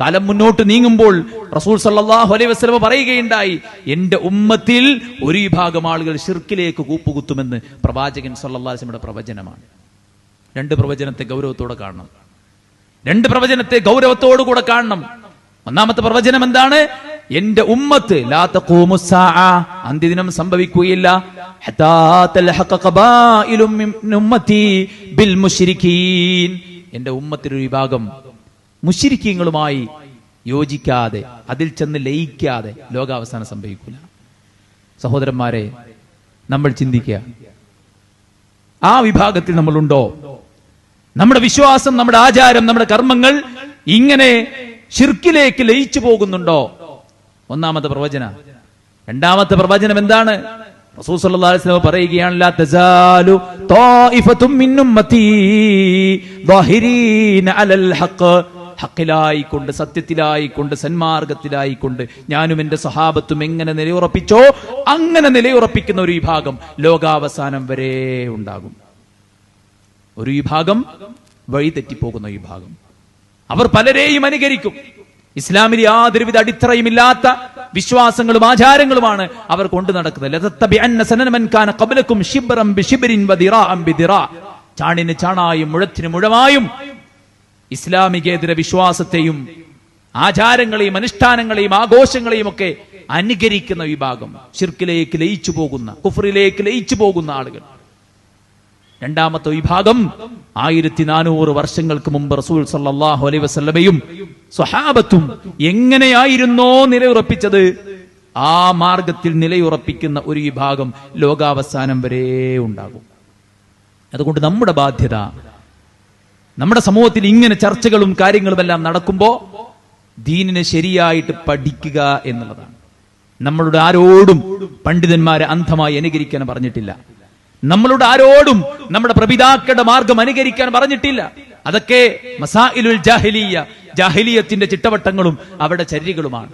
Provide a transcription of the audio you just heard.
കാലം മുന്നോട്ട് നീങ്ങുമ്പോൾ റസൂൽ സല്ലാഹു അലൈ വസ്ലമ പറയുകയുണ്ടായി എന്റെ ഉമ്മത്തിൽ ഒരു വിഭാഗം ആളുകൾ ഷിർക്കിലേക്ക് കൂപ്പുകുത്തുമെന്ന് പ്രവാചകൻ സല്ലാസ്ലമിയുടെ പ്രവചനമാണ്. രണ്ട് പ്രവചനത്തെ ഗൗരവത്തോടെ കാണണം. രണ്ട് പ്രവചനത്തെ ഗൗരവത്തോടു കൂടെ കാണണം. ഒന്നാമത്തെ പ്രവചനം എന്താണ്? എന്റെ ഉമ്മത്ത് അന്ത്യദിനം സംഭവിക്കുകയില്ല. എന്റെ ഉമ്മത്തിലൊരു വിഭാഗം മുശ്രിക്കീങ്ങളുമായി യോജിക്കാതെ അതിൽ ചെന്ന് ലയിക്കാതെ ലോകാവസാനം സംഭവിക്കില്ല സഹോദരന്മാരെ നമ്മൾ ചിന്തിക്കുക ആ വിഭാഗത്തിൽ നമ്മളുണ്ടോ? നമ്മുടെ വിശ്വാസം നമ്മുടെ ആചാരം നമ്മുടെ കർമ്മങ്ങൾ ഇങ്ങനെ ശിർക്കിലേക്ക് ലയിച്ചു പോകുന്നുണ്ടോ? ഒന്നാമത്തെ പ്രവചന. രണ്ടാമത്തെ പ്രവചനം എന്താണ്? സല്ലല്ലാഹു ഹക്കിലായിക്കൊണ്ട് സത്യത്തിലായിക്കൊണ്ട് സന്മാർഗത്തിലായിക്കൊണ്ട് ഞാനും എന്റെ സഹാബത്തും എങ്ങനെ നിലയുറപ്പിച്ചോ അങ്ങനെ നിലയുറപ്പിക്കുന്ന ഒരു വിഭാഗം ലോകാവസാനം വരെ ഉണ്ടാകും. ഒരു വിഭാഗം വഴിതെറ്റിപ്പോകുന്ന വിഭാഗം. അവർ പലരെയും അനുകരിക്കും. ഇസ്ലാമിൽ യാതൊരുവിധ അടിത്തറയുമില്ലാത്ത വിശ്വാസങ്ങളും ആചാരങ്ങളുമാണ് അവർ കൊണ്ടു നടക്കുന്നത്. ചാണിന് ചാണായും മുഴത്തിന് മുഴമായും ഇസ്ലാമികേതര വിശ്വാസത്തെയും ആചാരങ്ങളെയും അനുഷ്ഠാനങ്ങളെയും ആഘോഷങ്ങളെയും ഒക്കെ അനുകരിക്കുന്ന വിഭാഗം. ഷിർക്കിലേക്ക് ലയിച്ചു പോകുന്ന കുഫറിലേക്ക് ലയിച്ചു പോകുന്ന ആളുകൾ. രണ്ടാമത്തെ വിഭാഗം ആയിരത്തി നാനൂറ് വർഷങ്ങൾക്ക് മുമ്പ് റസൂൽ സല്ലാഹു അലൈ വസ്ലമയും സ്വഹാബത്തും എങ്ങനെയായിരുന്നോ നിലയുറപ്പിച്ചത്? ആ മാർഗത്തിൽ നിലയുറപ്പിക്കുന്ന ഒരു വിഭാഗം ലോകാവസാനം വരെ ഉണ്ടാകും. അതുകൊണ്ട് നമ്മുടെ ബാധ്യത നമ്മുടെ സമൂഹത്തിൽ ഇങ്ങനെ ചർച്ചകളും കാര്യങ്ങളും എല്ലാം നടക്കുമ്പോൾ ദീനിനെ ശരിയായിട്ട് പഠിക്കുക എന്നുള്ളതാണ്. നമ്മളുടെ ആരോടും പണ്ഡിതന്മാരെ അന്ധമായി അനുകരിക്കാൻ പറഞ്ഞിട്ടില്ല. നമ്മളുടെ ആരോടും നമ്മുടെ പ്രപിതാക്കളുടെ മാർഗം അനുകരിക്കാൻ പറഞ്ഞിട്ടില്ല. അതൊക്കെ മസാഇലുൽ ജാഹിലിയ ജാഹിലിയത്തിന്റെ ചിട്ടവട്ടങ്ങളും അവരുടെ ചര്യകളുമാണ്